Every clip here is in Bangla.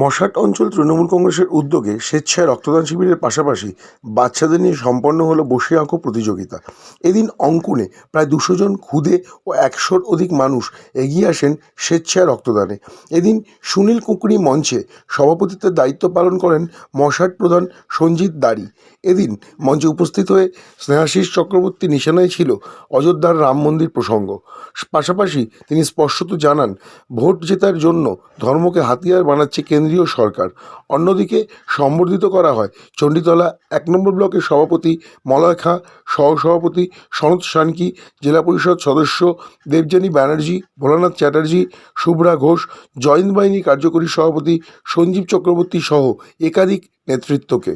মশাট অঞ্চল তৃণমূল কংগ্রেসের উদ্যোগে স্বেচ্ছায় রক্তদান শিবিরের পাশাপাশি বাচ্চাদের নিয়ে সম্পন্ন হলো বসে আঁকো প্রতিযোগিতা। এদিন অঙ্কনে প্রায় দুশো জন খুদে ও একশোর অধিক মানুষ এগিয়ে আসেন স্বেচ্ছায় রক্তদানে। এদিন সুনীল কুকড়ি মঞ্চে সভাপতিত্বের দায়িত্ব পালন করেন মশাট প্রধান সঞ্জিত দাড়ি। এদিন মঞ্চে উপস্থিত হয়ে স্নেহাশিস চক্রবর্তী নিশানায় ছিল অযোধ্যার রাম মন্দির প্রসঙ্গ। পাশাপাশি তিনি স্পষ্টত জানান, ভোট জেতার জন্য ধর্মকে হাতিয়ার বানাচ্ছে কেন্দ্রীয় সরকার। অন্যদিকে সম্বর্ধিত করা হয়, চণ্ডীতলা এক নম্বর ব্লকের সভাপতি মলয় খাঁ, সহসভাপতি সনৎ সানকি, জেলা পরিষদ সদস্য দেবযানী ব্যানার্জি, ভোলানাথ চ্যাটার্জি, শুভ্রা ঘোষ জয়েন্ট বাহিনী কার্যকরী সভাপতি সঞ্জীব চক্রবর্তী সহ একাধিক নেতৃত্বকে।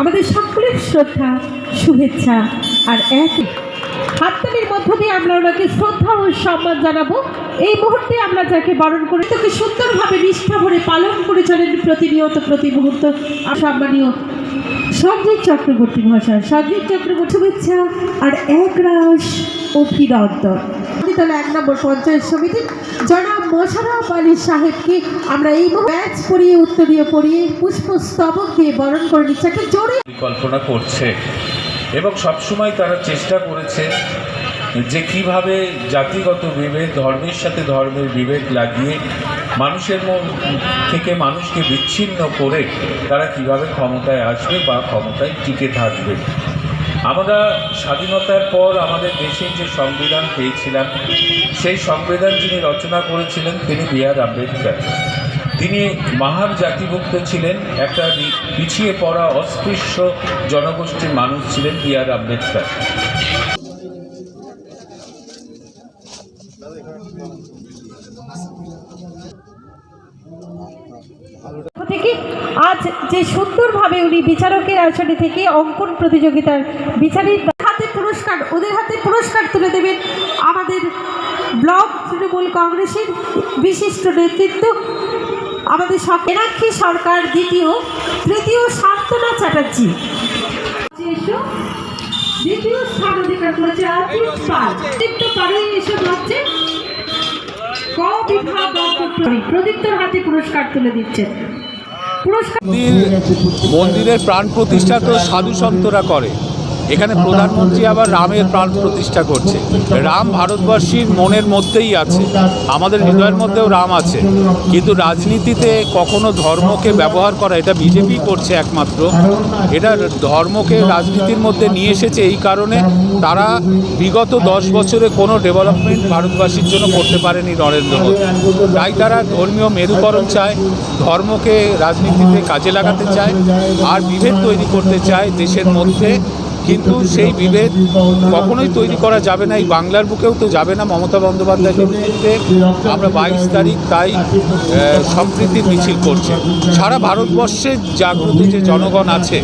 আমাদের সকলের শ্রদ্ধা, শুভেচ্ছা আর এক হাততালির মধ্য দিয়ে আমরা ওনাকে শ্রদ্ধা ও সম্মান জানাব। এই মুহূর্তে আমরা যাকে বরণ করে, তাকে সুন্দরভাবে নিষ্ঠা ভরে পালন করে চলেন প্রতিনিয়ত প্রতি মুহূর্ত। সম্মানীয় সঞ্জীব চক্রবর্তী মহাশয়, সঞ্জীব চক্রবর্তী শুভেচ্ছা আর এক রাস অভিনন্দন। তলা এক নম্বর পঞ্চায়েত সমিতি জনাব মোশারফ আলী সাহেবকে আমরা এই ব্যাচ পরিয়ে, উত্তরীয় পরিয়ে পুষ্পস্তবক দিয়ে বরণ করে নিচ্ছি। একটা জোরে পরিকল্পনা করছে। এবং সবসময় তারা চেষ্টা করেছে যে কীভাবে জাতিগত বিভেদ, ধর্মের সাথে ধর্মের বিভেদ লাগিয়ে মানুষের মন থেকে মানুষকে বিচ্ছিন্ন করে তারা কীভাবে ক্ষমতায় আসবে বা ক্ষমতায় টিকে থাকবে। আমরা স্বাধীনতার পর আমাদের দেশের যে সংবিধান পেয়েছিলাম, সেই সংবিধান যিনি রচনা করেছিলেন তিনি বি আর আম্বেদকর। তিনি মাহার জাতিভুক্ত ছিলেন, একটা পিছিয়ে পড়া অস্পৃশ্য জনগোষ্ঠীর মানুষ ছিলেন বি আর আম্বেদকর। থেকে আজ যে সুন্দরভাবে উনি বিচারকের আসনে থেকে অঙ্কন প্রতিযোগিতার বিচারিক হাতে পুরস্কার, ওদের হাতে পুরস্কার তুলে দেবেন আমাদের ব্লক তৃণমূল কংগ্রেসের বিশিষ্ট নেতৃত্ব আমাদের সকেরাক্ষী সরকার দ্বিতীয়, তৃতীয় শান্তনা চ্যাটার্জি। দ্বিতীয় স্থান অধিকার করেছে অতীত পাল। প্রদীপ্ত পাড়ে এসে বলছে ক বিভাগ প্রদীপ্তর হাতে পুরস্কার তুলে দিচ্ছেন পুরস্কার মন্দির মন্দিরের প্রাণ প্রতিষ্ঠা তো সাধু সন্তরা করে। এখানে প্রধানমন্ত্রী আবার রামের প্রাণ প্রতিষ্ঠা করছে। রাম ভারতবর্ষীর মনের মধ্যেই আছে। আমাদের হৃদয়ের মধ্যেও রাম আছে। কিন্তু রাজনীতিতে কখনো ধর্মকে ব্যবহার করা, এটা বিজেপি করছে একমাত্র। এটা ধর্মকে রাজনীতির মধ্যে নিয়ে এসেছে এই কারণে তারা বিগত দশ বছরে কোনো ডেভেলপমেন্ট ভারতবাসীর জন্য করতে পারেনি নরেন্দ্র মোদী। তাই তারা ধর্মীয় মেরুকরণ চায়, ধর্মকে রাজনীতিতে কাজে লাগাতে চায়, আর বিভেদ তৈরি করতে চায় দেশের মধ্যে। কিন্তু সেই বিভেদ কখনোই তৈরি করা যাবে না। এই বাংলার বুকেও তো যাবে না মমতা বন্দ্যোপাধ্যায়ের নেতৃত্বে। আমরা বাইশ তারিখ তাই সম্প্রীতির মিছিল করছে। সারা ভারতবর্ষের জাগ্রত যে জনগণ আছে,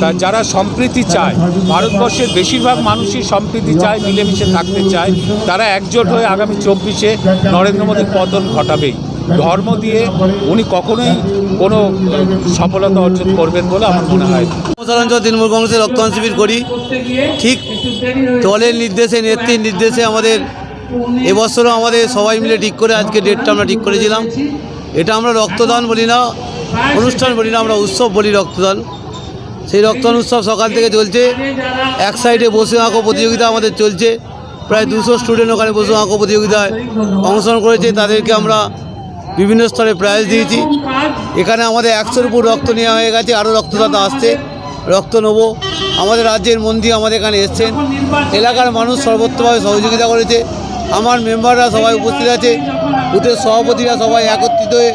তা যারা সম্প্রীতি চায়, ভারতবর্ষের বেশিরভাগ মানুষই সম্প্রীতি চায়, মিলেমিশে থাকতে চায়, তারা একজোট হয়ে আগামী চব্বিশে নরেন্দ্র মোদীর পতন ঘটাবেই। ধর্ম দিয়ে উনি কখনোই কোনো সফলতা অর্জন করবেন বলে আমার মনে হয়। তৃণমূল কংগ্রেসের রক্তদান শিবির করি। ঠিক দলের নির্দেশে, নেত্রীর নির্দেশে আমাদের এবছরও আমাদের সবাই মিলে ঠিক করে আজকে ডেটটা আমরা ঠিক করেছিলাম। এটা আমরা রক্তদান বলি না, অনুষ্ঠান বলি না, আমরা উৎসব বলি রক্তদান। সেই রক্তদান উৎসব সকাল থেকে চলছে। এক সাইডে বসে আঁকো প্রতিযোগিতা আমাদের চলছে। প্রায় দুশো স্টুডেন্ট ওখানে বসে আঁকো প্রতিযোগিতায় অংশগ্রহণ করেছে। তাদেরকে আমরা বিভিন্ন স্তরে প্রাইজ দিয়েছি। এখানে আমাদের একশোর উপর রক্ত নেওয়া হয়ে গেছে আরও রক্তদাতা আসছে, রক্ত নেব। আমাদের রাজ্যের মন্ত্রী আমাদের এখানে এসছেন। এলাকার মানুষ সর্বোত্তমভাবে সহযোগিতা করেছে। আমার মেম্বাররা সবাই উপস্থিত আছে। বুথের সভাপতিরা সবাই একত্রিত হয়ে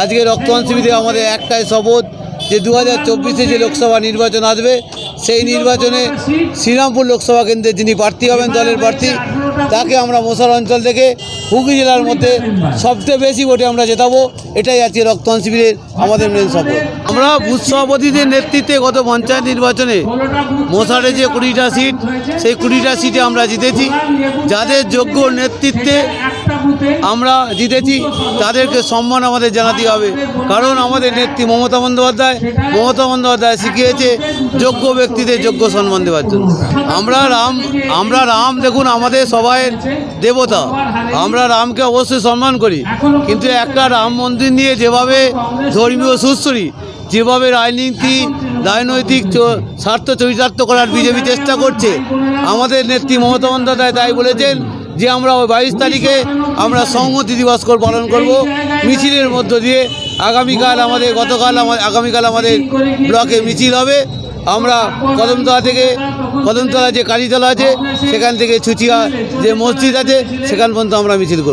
আজকে রক্তদান শিবিরে আমাদের একটাই শপথ যে দু হাজার যে লোকসভা নির্বাচন আসবে, সেই নির্বাচনে শ্রীরামপুর লোকসভা কেন্দ্রে যিনি প্রার্থী হবেন, দলের প্রার্থী তাকে আমরা মশার অঞ্চল থেকে হুগলি জেলার মধ্যে সবচেয়ে বেশি ভোটে আমরা জেতাবো, এটাই আছে রক্তদান শিবিরের আমাদের মেন সফল আমরা বুথ সভাপতিদের নেতৃত্বে গত পঞ্চায়েত নির্বাচনে মশারে যে কুড়িটা সিট সেই কুড়িটা সিটে আমরা জিতেছি। যাদের যোগ্য নেতৃত্বে আমরা জিতেছি, তাদেরকে সম্মান আমাদের জানাতে হবে। কারণ আমাদের নেত্রী মমতা বন্দ্যোপাধ্যায় মমতা বন্দ্যোপাধ্যায় শিখিয়েছে যোগ্য ব্যক্তিদের যোগ্য সম্মান দেওয়ার জন্য। আমরা রাম আমরা রাম দেখুন, আমাদের সবাই দেবতা। আমরা রামকে অবশ্যই সম্মান করি। কিন্তু একটা রাম মন্দির নিয়ে যেভাবে ধর্মীয় সুস্থরী যেভাবে রাজনীতি, রাজনৈতিক স্বার্থ চরিতার্থ করার বিজেপি চেষ্টা করছে, আমাদের নেত্রী মমতা বন্দ্যোপাধ্যায় তাই বলেছেন যে আমরা ওই বাইশ তারিখে আমরা সংহতি দিবস পালন করব। মিছিলের মধ্য দিয়ে আগামীকাল আমাদের গতকাল আমাদের আগামীকাল আমাদের ব্লকে মিছিল হবে। আমরা কদমতলা থেকে কদমতলা যে কালীতলা আছে, সেখান থেকে ছুচিয়া যে মসজিদ আছে, সেখান পর্যন্ত আমরা মিছিল করব।